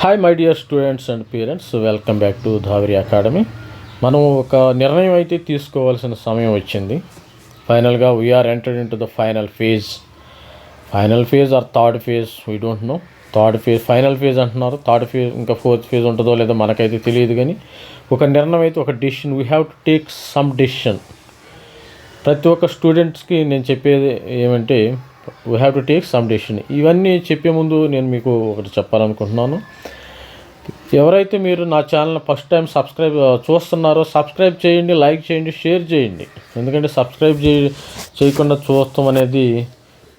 Hi my dear students and parents welcome back to Dhavari academy మనం ఒక నిర్ణయం అయితే తీసుకోవాల్సిన సమయం వచ్చింది. ఫైనల్గా we're entered into the final phase final phase or third phase we don't know third phase final phase అంటున్నారు. Third phase ఇంకా ఫోర్త్ ఫేజ్ ఉంటుందో లేదో మనకైతే తెలియదు కానీ ఒక నిర్ణయం అయితే ఒక decision we have to take some decision ప్రతి ఒక్క స్టూడెంట్స్కి నేను చెప్పేది ఏమంటే we have to take some decision ఇవన్నీ చెప్పే ముందు నేను మీకు ఒకటి చెప్పాలనుకుంటున్నాను. ఎవరైతే మీరు నా ఛానల్ ఫస్ట్ టైం సబ్స్క్రైబ్ చూస్తున్నారో సబ్స్క్రైబ్ చేయండి లైక్ చేయండి షేర్ చేయండి. ఎందుకంటే సబ్స్క్రైబ్ చే చేయకుండా చూస్తాం అనేది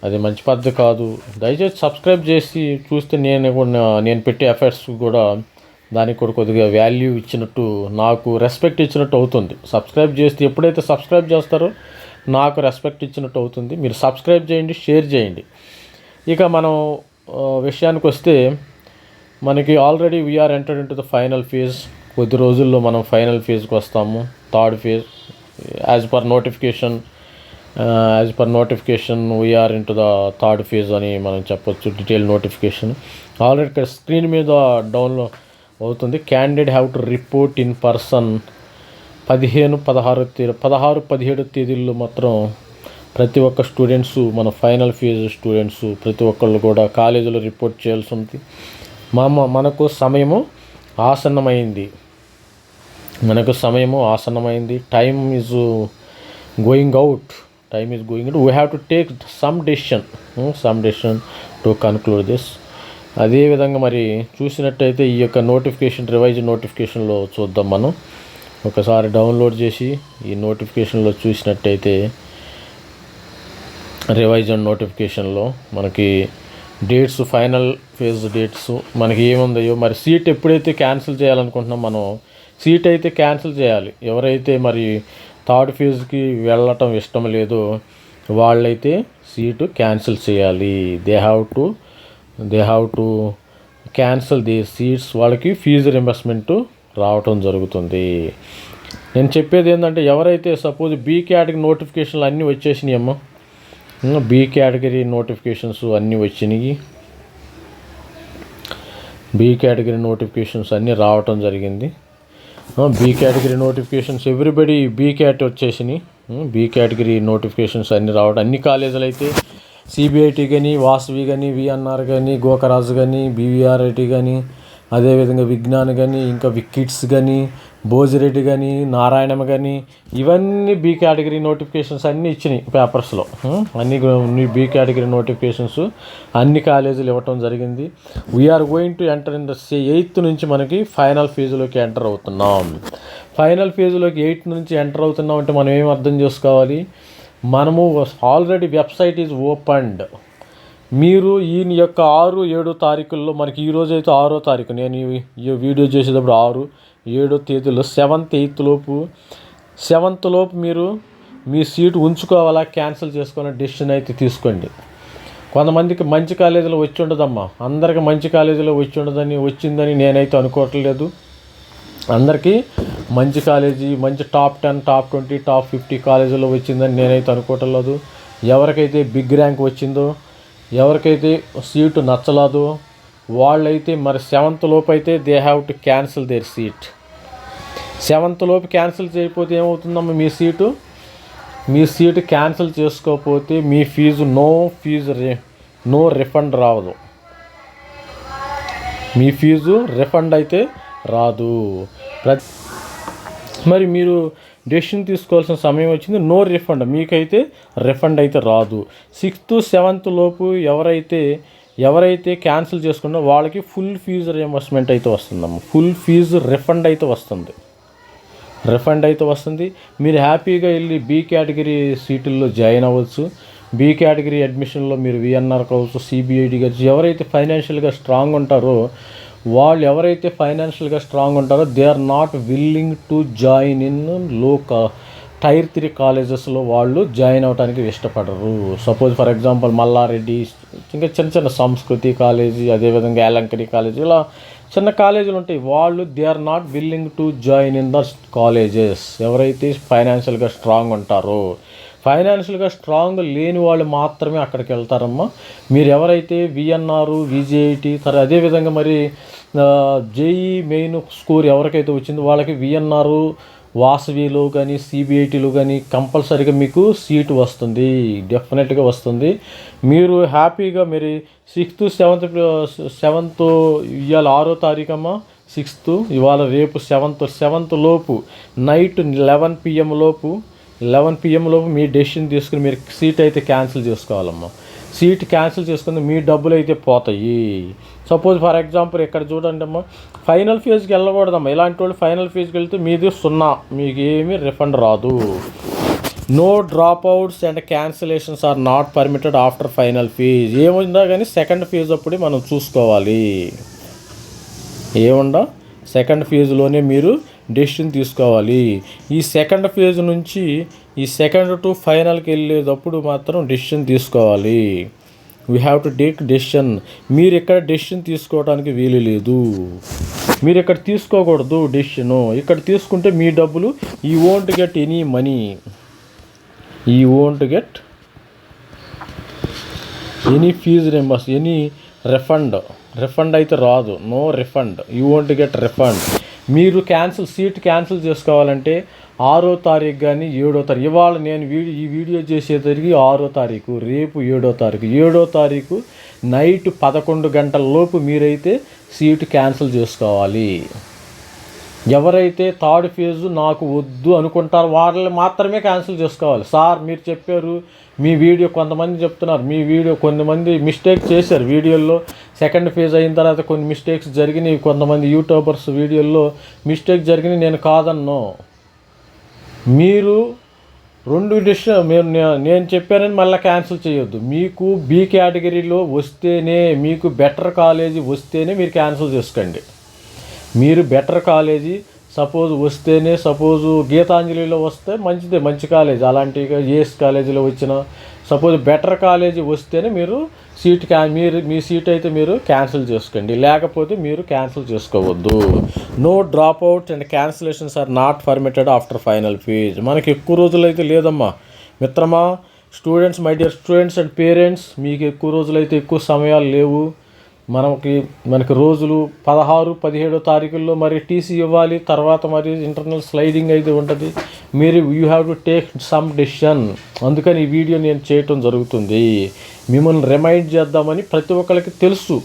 అది మంచి పద్ధతి కాదు. దయచేసి సబ్స్క్రైబ్ చేసి చూస్తే నేను కూడా నేను పెట్టే ఎఫర్ట్స్ కూడా దానికి కూడా కొద్దిగా వాల్యూ ఇచ్చినట్టు నాకు రెస్పెక్ట్ ఇచ్చినట్టు అవుతుంది. సబ్స్క్రైబ్ చేస్తే ఎప్పుడైతే సబ్స్క్రైబ్ చేస్తారో నాకు రెస్పెక్ట్ ఇచ్చినట్టు అవుతుంది. మీరు సబ్స్క్రైబ్ చేయండి షేర్ చేయండి. ఇక మనం విషయానికి వస్తే మనకి already we're entered into the final phase కొద్ది రోజుల్లో మనం ఫైనల్ ఫేజ్కి వస్తాము. Third phase as per notification as per notification we're into the third phase అని మనం చెప్పొచ్చు డీటెయిల్ నోటిఫికేషన్ ఆల్రెడీ ఇక్కడ స్క్రీన్ మీద డౌన్లో అవుతుంది. Candidate have to report in person పదిహేను పదహారు తేదీ పదహారు పదిహేడు తేదీల్లో మాత్రం ప్రతి ఒక్క స్టూడెంట్స్ మన ఫైనల్ ఫీజు స్టూడెంట్స్ ప్రతి ఒక్కళ్ళు కూడా కాలేజీలో రిపోర్ట్ చేయాల్సి ఉంది. మా మనకు సమయము ఆసన్నమైంది. మనకు సమయము ఆసన్నమైంది. Time is going out time is going out we have to take some decision some decision to conclude this అదేవిధంగా మరి చూసినట్టయితే ఈ యొక్క నోటిఫికేషన్ రివైజ్ నోటిఫికేషన్లో చూద్దాం మనం. ఒకసారి డౌన్లోడ్ చేసి ఈ నోటిఫికేషన్లో చూసినట్టయితే రివైజ్ అండ్ నోటిఫికేషన్లో మనకి డేట్స్ ఫైనల్ ఫేజ్ డేట్స్ మనకి ఏముందయో మరి సీట్ ఎప్పుడైతే క్యాన్సిల్ చేయాలనుకుంటున్నాం మనం సీట్ అయితే క్యాన్సిల్ చేయాలి. ఎవరైతే మరి థర్డ్ ఫేజ్కి వెళ్ళటం ఇష్టం లేదో వాళ్ళైతే సీటు క్యాన్సిల్ చేయాలి. They have to they have to cancel the seats వాళ్ళకి ఫీజు రింబర్స్మెంట్ రావటం జరుగుతుంది. నేను చెప్పేది ఏంటంటే ఎవరైతే సపోజ్ బీ కేటగిరీ నోటిఫికేషన్లు అన్నీ వచ్చేసినాయమ్మా బీ కేటగిరీ నోటిఫికేషన్స్ అన్నీ వచ్చినాయి. బీ కేటగిరీ నోటిఫికేషన్స్ అన్నీ రావటం జరిగింది. B category notifications everybody B cat వచ్చేసినాయి. బీ కేటగిరీ నోటిఫికేషన్స్ అన్నీ రావడం అన్ని కాలేజీలు అయితే సిబిఐటి కానీ వాసవి కానీ విఎన్ఆర్ కానీ గోకరాజు కానీ బీవీఆర్ఐటి కానీ అదేవిధంగా విజ్ఞాన్ కానీ ఇంకా వికిట్స్ కానీ భోజిరెడ్డి కానీ నారాయణమ్మ కానీ ఇవన్నీ బీ కేటగిరీ నోటిఫికేషన్స్ అన్నీ ఇచ్చినాయి పేపర్స్లో. అన్ని బీ కేటగిరీ నోటిఫికేషన్స్ అన్ని కాలేజీలు ఇవ్వటం జరిగింది. We're going to enter in the eighth నుంచి మనకి ఫైనల్ ఫేజ్లోకి ఎంటర్ అవుతున్నాం. ఫైనల్ ఫేజ్లోకి ఎయిత్ నుంచి ఎంటర్ అవుతున్నాం అంటే మనం ఏం అర్థం చేసుకోవాలి? మనము ఆల్రెడీ వెబ్సైట్ ఈజ్ ఓపెన్డ్ మీరు ఈ యొక్క ఆరు ఏడు తారీఖుల్లో మనకి ఈరోజు అయితే ఆరో తారీఖు. నేను ఈ- వీడియో చేసేటప్పుడు ఆరు ఏడో తేదీలో సెవెంత్ ఎయిత్ లోపు. సెవెంత్ లోపు మీరు మీ సీటు ఉంచుకోవాలా క్యాన్సిల్ చేసుకోవాలని డెసిషన్ అయితే తీసుకోండి. కొంతమందికి మంచి కాలేజీలో వచ్చి ఉండదమ్మా. అందరికి మంచి కాలేజీలో వచ్చి ఉండదని వచ్చిందని నేనైతే అనుకోవట్లేదు. అందరికీ మంచి కాలేజీ మంచి top ten top twenty top fifty కాలేజీలో వచ్చిందని నేనైతే అనుకోవట్లేదు. ఎవరికైతే బిగ్ ర్యాంక్ వచ్చిందో ఎవరికైతే సీటు నచ్చలేదో వాళ్ళైతే మరి సెవెంత్ లోపు అయితే they have to cancel their seat. Seventh లోపు క్యాన్సిల్ చేయకపోతే ఏమవుతుందమ్మా మీ సీటు? మీ సీటు క్యాన్సిల్ చేసుకోకపోతే మీ ఫీజు నో ఫీజు రి నో రిఫండ్ రావదు. మీ ఫీజు రిఫండ్ అయితే రాదు. ప్రతి మరి మీరు డెసిషన్ తీసుకోవాల్సిన సమయం వచ్చింది. నో రిఫండ్ మీకైతే రిఫండ్ అయితే రాదు. సిక్స్త్ సెవెంత్ లోపు ఎవరైతే ఎవరైతే క్యాన్సిల్ చేసుకున్నా వాళ్ళకి ఫుల్ ఫీజు రియంబర్స్మెంట్ అయితే వస్తుందమ్మ ఫుల్ ఫీజు రిఫండ్ అయితే వస్తుంది. రిఫండ్ అయితే వస్తుంది. మీరు హ్యాపీగా వెళ్ళి బీ కేటగిరీ సీటుల్లో జాయిన్ అవ్వచ్చు. బీ కేటగిరీ అడ్మిషన్లో మీరు విఎన్ఆర్ కావచ్చు సిబిఐడి కావచ్చు ఎవరైతే ఫైనాన్షియల్గా స్ట్రాంగ్ ఉంటారో వాళ్ళు ఎవరైతే ఫైనాన్షియల్గా స్ట్రాంగ్ ఉంటారో they are not willing to join ఇన్లో tier three కాలేజెస్లో వాళ్ళు జాయిన్ అవడానికి ఇష్టపడరు. సపోజ్ ఫర్ ఎగ్జాంపుల్ మల్లారెడ్డి ఇంకా చిన్న చిన్న సంస్కృతి కాలేజీ అదేవిధంగా యాలంకరి కాలేజీ ఇలా చిన్న కాలేజీలు ఉంటాయి. వాళ్ళు they are not willing to join in the colleges ఎవరైతే ఫైనాన్షియల్గా స్ట్రాంగ్ ఉంటారో ఫైనాన్షియల్గా స్ట్రాంగ్ లేని వాళ్ళు మాత్రమే అక్కడికి వెళ్తారమ్మా. మీరు ఎవరైతే విఎన్ఆర్ విజేఐటి తర్వాత అదేవిధంగా మరి జేఈ మెయిన్ స్కోర్ ఎవరికైతే వచ్చిందో వాళ్ళకి విఎన్ఆర్ వాసవిలో కానీ సిబిఐటీలో కానీ కంపల్సరీగా మీకు సీటు వస్తుంది. డెఫినెట్గా వస్తుంది. మీరు హ్యాపీగా మరి సిక్స్త్ సెవెంత్ సెవెంత్ ఇవాళ ఆరో తారీఖు అమ్మా సిక్స్త్ ఇవాళ రేపు సెవెంత్ సెవెంత్ లోపు నైట్ లెవెన్ పిఎం లోపు లెవెన్ పిఎం లోపు మీ డెసిషన్ తీసుకుని మీరు సీట్ అయితే క్యాన్సిల్ చేసుకోవాలమ్మా. సీట్ క్యాన్సిల్ చేసుకుని మీ డబ్బులు అయితే పోతాయి. సపోజ్ ఫర్ ఎగ్జాంపుల్ ఇక్కడ చూడండి అమ్మా ఫైనల్ ఫేజ్కి వెళ్ళకూడదమ్మా. ఇలాంటి వాళ్ళు ఫైనల్ ఫేజ్కి వెళ్తే మీది సున్నా మీకు ఏమీ రిఫండ్ రాదు. No drop outs and cancellations are not permitted after final fee ఏముందా కానీ సెకండ్ ఫీజు అప్పుడే మనం చూసుకోవాలి. ఏముండ సెకండ్ ఫీజులోనే మీరు డెసిషన్ తీసుకోవాలి. ఈ సెకండ్ ఫేజ్ నుంచి ఈ సెకండ్ టు ఫైనల్కి వెళ్ళేటప్పుడు మాత్రం డెసిషన్ తీసుకోవాలి. We have to take decision మీరు ఇక్కడ డెసిషన్ తీసుకోవడానికి వీలు లేదు. మీరు ఇక్కడ తీసుకోకూడదు డెసిషను ఇక్కడ తీసుకుంటే మీ డబ్బులు ఈ ఓంట్ గెట్ ఎనీ మనీ ఈ won't get any fee reimburse any refund refund అయితే రాదు. No refund you won't get refund మీరు క్యాన్సిల్ సీట్ క్యాన్సిల్ చేసుకోవాలంటే ఆరో తారీఖు కానీ ఏడో తారీఖు. ఇవాళ నేను వీడియో ఈ వీడియో చేసేసరికి ఆరో తారీఖు రేపు ఏడో తారీఖు. ఏడో తారీఖు నైట్ పదకొండు గంటల లోపు మీరైతే సీటు క్యాన్సిల్ చేసుకోవాలి. ఎవరైతే థర్డ్ ఫేజ్ నాకు వద్దు అనుకుంటారో వాళ్ళని మాత్రమే క్యాన్సిల్ చేసుకోవాలి. సార్ మీరు చెప్పారు మీ వీడియో కొంతమంది చెప్తున్నారు. మీ వీడియో కొంతమంది మిస్టేక్ చేశారు వీడియోల్లో. సెకండ్ ఫేజ్ అయిన తర్వాత కొన్ని మిస్టేక్స్ జరిగినాయి. కొంతమంది యూట్యూబర్స్ వీడియోల్లో మిస్టేక్ జరిగినాయి. నేను కాదన్నో. మీరు రెండు డిసిషన్ మీరు నేను చెప్పానని మళ్ళీ క్యాన్సిల్ చేయొద్దు. మీకు బి కేటగిరీలో వస్తేనే మీకు బెటర్ కాలేజీ వస్తేనే మీరు క్యాన్సిల్ చేసుకోండి. మీరు బెటర్ కాలేజీ సపోజ్ వస్తేనే సపోజ్ గీతాంజలిలో వస్తే మంచిదే మంచి కాలేజ్. అలాంటి ఏఎస్ కాలేజీలో వచ్చిన సపోజ్ బెటర్ కాలేజీ వస్తేనే మీరు సీట్ క్యా మీరు మీ సీట్ అయితే మీరు క్యాన్సిల్ చేసుకోండి. లేకపోతే మీరు క్యాన్సిల్ చేసుకోవద్దు. No drop out and cancellations are not permitted after final fee. మనకి ఎక్కువ రోజులు అయితే లేదమ్మా. మిత్రమా students my dear students and parents మీకు ఎక్కువ రోజులు అయితే ఎక్కువ సమయాలు లేవు. మనకి మనకి రోజులు పదహారు పదిహేడో తారీఖుల్లో మరి టీసీ ఇవ్వాలి. తర్వాత మరి ఇంటర్నల్ స్లైడింగ్ అయితే ఉంటుంది. మీరు you have to take some decision అందుకని ఈ వీడియో నేను చేయటం జరుగుతుంది. మిమ్మల్ని రిమైండ్ చేద్దామని ప్రతి ఒక్కరికి తెలుసు.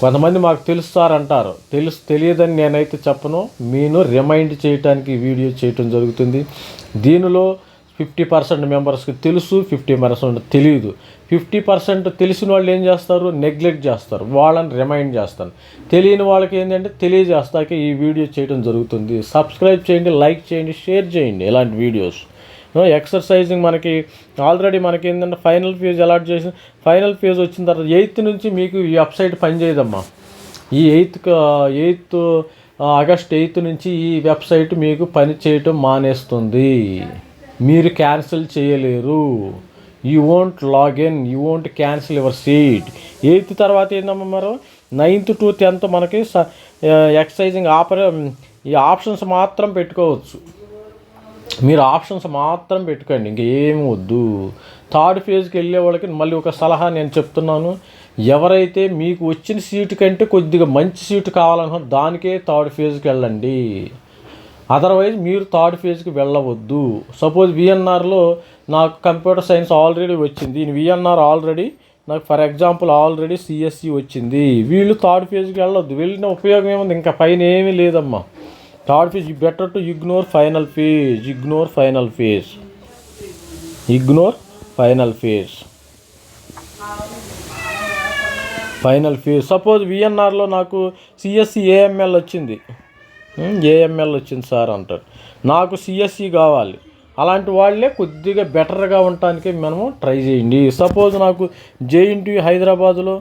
కొంతమంది మాకు తెలుస్తారంటారు. తెలుసు తెలియదని నేనైతే చెప్పను. నేను రిమైండ్ చేయడానికి వీడియో చేయటం జరుగుతుంది. దీనిలో ఫిఫ్టీ పర్సెంట్ మెంబర్స్కి తెలుసు ఫిఫ్టీ పర్సెంట్ తెలియదు ఫిఫ్టీ పర్సెంట్ తెలిసిన వాళ్ళు ఏం చేస్తారు? నెగ్లెక్ట్ చేస్తారు. వాళ్ళని రిమైండ్ చేస్తాను తెలియని వాళ్ళకి ఏంటంటే తెలియజేస్తాక ఈ వీడియో చేయడం జరుగుతుంది. సబ్స్క్రైబ్ చేయండి లైక్ చేయండి షేర్ చేయండి ఇలాంటి వీడియోస్. ఎక్సర్సైజింగ్ మనకి ఆల్రెడీ మనకి ఏంటంటే ఫైనల్ ఫేజ్ అలాట్ చేసి ఫైనల్ ఫేజ్ వచ్చిన తర్వాత ఎయిత్ నుంచి మీకు ఈ వెబ్సైట్ పనిచేయదమ్మా. ఈ ఎయిత్ ఎయిత్ ఆగస్ట్ ఎయిత్ నుంచి ఈ వెబ్సైట్ మీకు పని చేయటం మానేస్తుంది. మీరు క్యాన్సిల్ చేయలేరు. You won't login you won't cancel your seat eighth తర్వాత ఏందమ్మా మరో? నైన్త్ టు టెన్త్ మనకి ఎక్సర్సైజింగ్ ఆపరే ఈ ఆప్షన్స్ మాత్రం పెట్టుకోవచ్చు. మీరు ఆప్షన్స్ మాత్రం పెట్టుకోండి. ఇంకేం వద్దు. థర్డ్ ఫేజ్కి వెళ్ళే వాళ్ళకి మళ్ళీ ఒక సలహా నేను చెప్తున్నాను. ఎవరైతే మీకు వచ్చిన సీటు కంటే కొద్దిగా మంచి సీటు కావాలనుకో దానికే థర్డ్ ఫేజ్కి వెళ్ళండి. అదర్వైజ్ మీరు థర్డ్ ఫేజ్కి వెళ్ళవద్దు. సపోజ్ విఎన్ఆర్లో నాకు కంప్యూటర్ సైన్స్ ఆల్రెడీ వచ్చింది. విఎన్ఆర్ ఆల్రెడీ నాకు ఫర్ ఎగ్జాంపుల్ ఆల్రెడీ సిఎస్సి వచ్చింది. వీళ్ళు థర్డ్ ఫేజ్కి వెళ్ళొద్దు. వెళ్ళిన ఉపయోగం ఏముంది? ఇంకా పైన ఏమీ లేదమ్మా. Third phase better to ignore final phase ignore final phase ignore final phase final phase suppose విఎన్ఆర్లో నాకు సిఎస్సి ఏఎంఎల్ వచ్చింది. ఏఎంఎల్ వచ్చింది సార్ అంటారు నాకు సిఎస్సి కావాలి. అలాంటి వాళ్ళే కొద్దిగా బెటర్గా ఉండటానికి మనము ట్రై చేయండి. సపోజ్ నాకు జేఎన్టీ హైదరాబాద్లో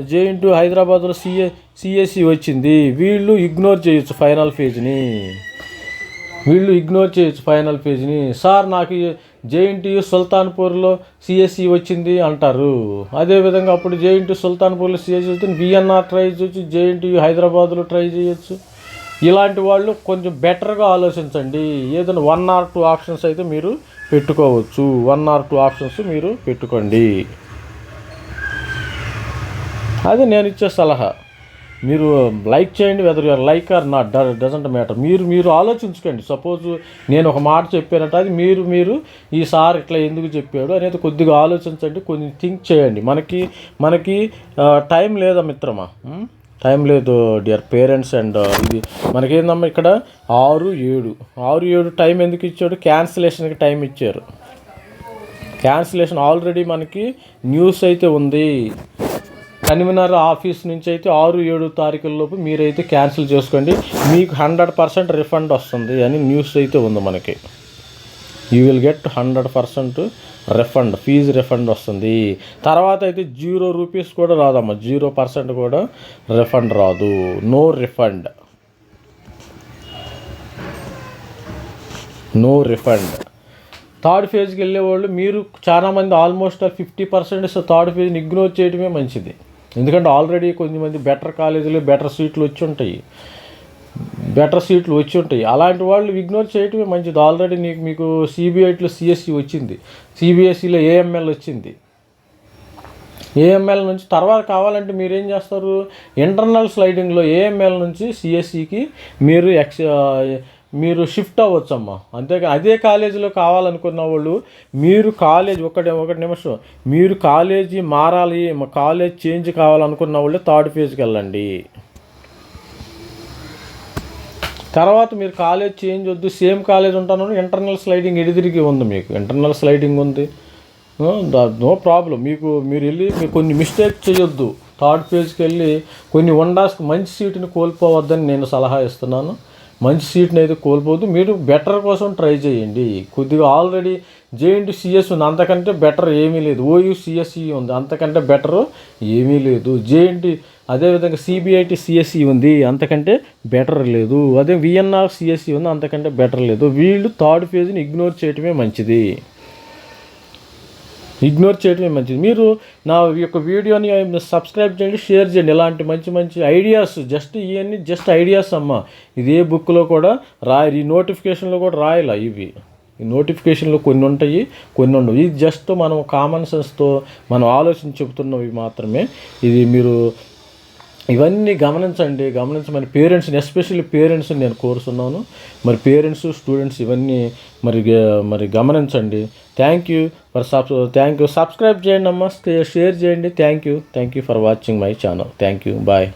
జేఎన్టీ హైదరాబాద్లో సిఏ సిఎస్సి వచ్చింది. వీళ్ళు ఇగ్నోర్ చేయొచ్చు ఫైనల్ ఫేజ్ని. వీళ్ళు ఇగ్నోర్ చేయొచ్చు ఫైనల్ పేజ్ని సార్ నాకు జేఎన్టీయు సుల్తాన్పూర్లో సిఎస్సి వచ్చింది అంటారు. అదేవిధంగా అప్పుడు జేఎన్టీ సుల్తాన్పూర్లో సిఎస్సి వచ్చింది. విఎన్ఆర్ ట్రై చేయొచ్చు జేఎన్టీయు హైదరాబాద్లో ట్రై చేయొచ్చు. ఇలాంటి వాళ్ళు కొంచెం బెటర్గా ఆలోచించండి. ఏదైనా వన్ ఆర్ టూ ఆప్షన్స్ అయితే మీరు పెట్టుకోవచ్చు. వన్ ఆర్ టూ ఆప్షన్స్ మీరు పెట్టుకోండి. అది నేను ఇచ్చే సలహా. మీరు లైక్ చేయండి whether your like or not doesn't matter మీరు మీరు ఆలోచించుకోండి. సపోజ్ నేను ఒక మాట చెప్పానంటే అది మీరు మీరు ఈ సార్ ఇట్లా ఎందుకు చెప్పాడు అనేది కొద్దిగా ఆలోచించండి. కొన్ని థింక్ చేయండి. మనకి మనకి టైం లేదా మిత్రమా? టైం లేదు డియర్ పేరెంట్స్ అండ్ uh, ఇది మనకేందమ్మా ఇక్కడ? ఆరు ఏడు. ఆరు ఏడు టైం ఎందుకు ఇచ్చాడు? క్యాన్సిలేషన్కి టైం ఇచ్చారు. క్యాన్సిలేషన్ ఆల్రెడీ మనకి న్యూస్ అయితే ఉంది. కన్వీనర్ ఆఫీస్ నుంచి అయితే ఆరు ఏడు తారీఖులలోపు మీరైతే క్యాన్సిల్ చేసుకోండి. మీకు హండ్రెడ్ పర్సెంట్ రిఫండ్ వస్తుంది అని న్యూస్ అయితే ఉంది మనకి. You will get hundred percent refund fee refund వస్తుంది. తర్వాత అయితే జీరో రూపీస్ కూడా రాదమ్మా జీరో పర్సెంట్ కూడా రిఫండ్ రాదు. No refund no refund third ఫేజ్కి వెళ్ళేవాళ్ళు మీరు చాలామంది ఆల్మోస్ట్ ఫిఫ్టీ పర్సెంట్ థర్డ్ ఫేజ్ని ఇగ్నోర్ చేయడమే మంచిది. ఎందుకంటే ఆల్రెడీ కొంతమంది బెటర్ కాలేజీలు బెటర్ సీట్లు వచ్చి ఉంటాయి. బెటర్ సీట్లు వచ్చి ఉంటాయి. అలాంటి వాళ్ళు ఇగ్నోర్ చేయటమే మంచిది. ఆల్రెడీ నీకు మీకు సిబిఐట్లో సిఎస్సి వచ్చింది. సిబిఎస్ఈలో ఏఎంఎల్ వచ్చింది. ఏఎంఎల్ నుంచి తర్వాత కావాలంటే మీరు ఏం చేస్తారు? ఇంటర్నల్ స్లైడింగ్లో ఏఎంఎల్ నుంచి సిఎస్సికి మీరు ఎక్స్ మీరు షిఫ్ట్ అవ్వచ్చు అమ్మ అంతేగా అదే కాలేజీలో కావాలనుకున్న వాళ్ళు మీరు కాలేజ్ ఒకటి ఒకటి నిమిషం. మీరు కాలేజీ మారాలి కాలేజ్ చేంజ్ కావాలనుకున్న వాళ్ళు థర్డ్ ఫేజ్కి వెళ్ళండి. తర్వాత మీరు కాలేజ్ చేంజ్ వద్దు సేమ్ కాలేజ్ ఉంటాను ఇంటర్నల్ స్లైడింగ్ ఎడిదిరిగి ఉంది మీకు. ఇంటర్నల్ స్లైడింగ్ ఉంది. No problem. మీకు మీరు వెళ్ళి మీరు కొన్ని మిస్టేక్ చేయొద్దు. థర్డ్ పేజ్కి వెళ్ళి కొన్ని వండాస్కి మంచి సీటుని కోల్పోవద్దని నేను సలహా ఇస్తున్నాను. మంచి సీట్ని అయితే కోల్పోవద్దు. మీరు బెటర్ కోసం ట్రై చేయండి. కొద్దిగా ఆల్రెడీ జేఎన్టీ సిఎస్ ఉంది. అంతకంటే బెటర్ ఏమీ లేదు. ఓయూ సిఎస్ఈ ఉంది. అంతకంటే బెటర్ ఏమీ లేదు. జేఎన్టీ అదేవిధంగా సిబిఐటి సిఎస్ఈ ఉంది అంతకంటే బెటర్ లేదు. అదే విఎన్ఆర్ సిఎస్ఈ ఉంది అంతకంటే బెటర్ లేదు. వీళ్ళు థర్డ్ ఫేజ్ని ఇగ్నోర్ చేయటమే మంచిది. ఇగ్నోర్ చేయడమే మంచిది. మీరు నా యొక్క వీడియోని సబ్స్క్రైబ్ చేయండి షేర్ చేయండి. ఇలాంటి మంచి మంచి ఐడియాస్ జస్ట్ ఇవన్నీ జస్ట్ ఐడియాస్ అమ్మ. ఇదే బుక్లో కూడా రాయి ఈ నోటిఫికేషన్లో కూడా రాయాల ఇవి. ఈ నోటిఫికేషన్లో కొన్ని ఉంటాయి కొన్ని ఉండవు. ఇది జస్ట్ మనం కామన్ సెన్స్తో మనం ఆలోచన చెబుతున్నవి మాత్రమే. ఇది మీరు ఇవన్నీ గమనించండి గమనించమని పేరెంట్స్ని ఎస్పెషల్లీ పేరెంట్స్ని నేను కోరుతున్నాను. మరి పేరెంట్స్ స్టూడెంట్స్ ఇవన్నీ మరి మరి గమనించండి. Thank you for sub thank you subscribe చేయండి అమ్మా షేర్ చేయండి. Thank you thank you for watching my channel thank you bye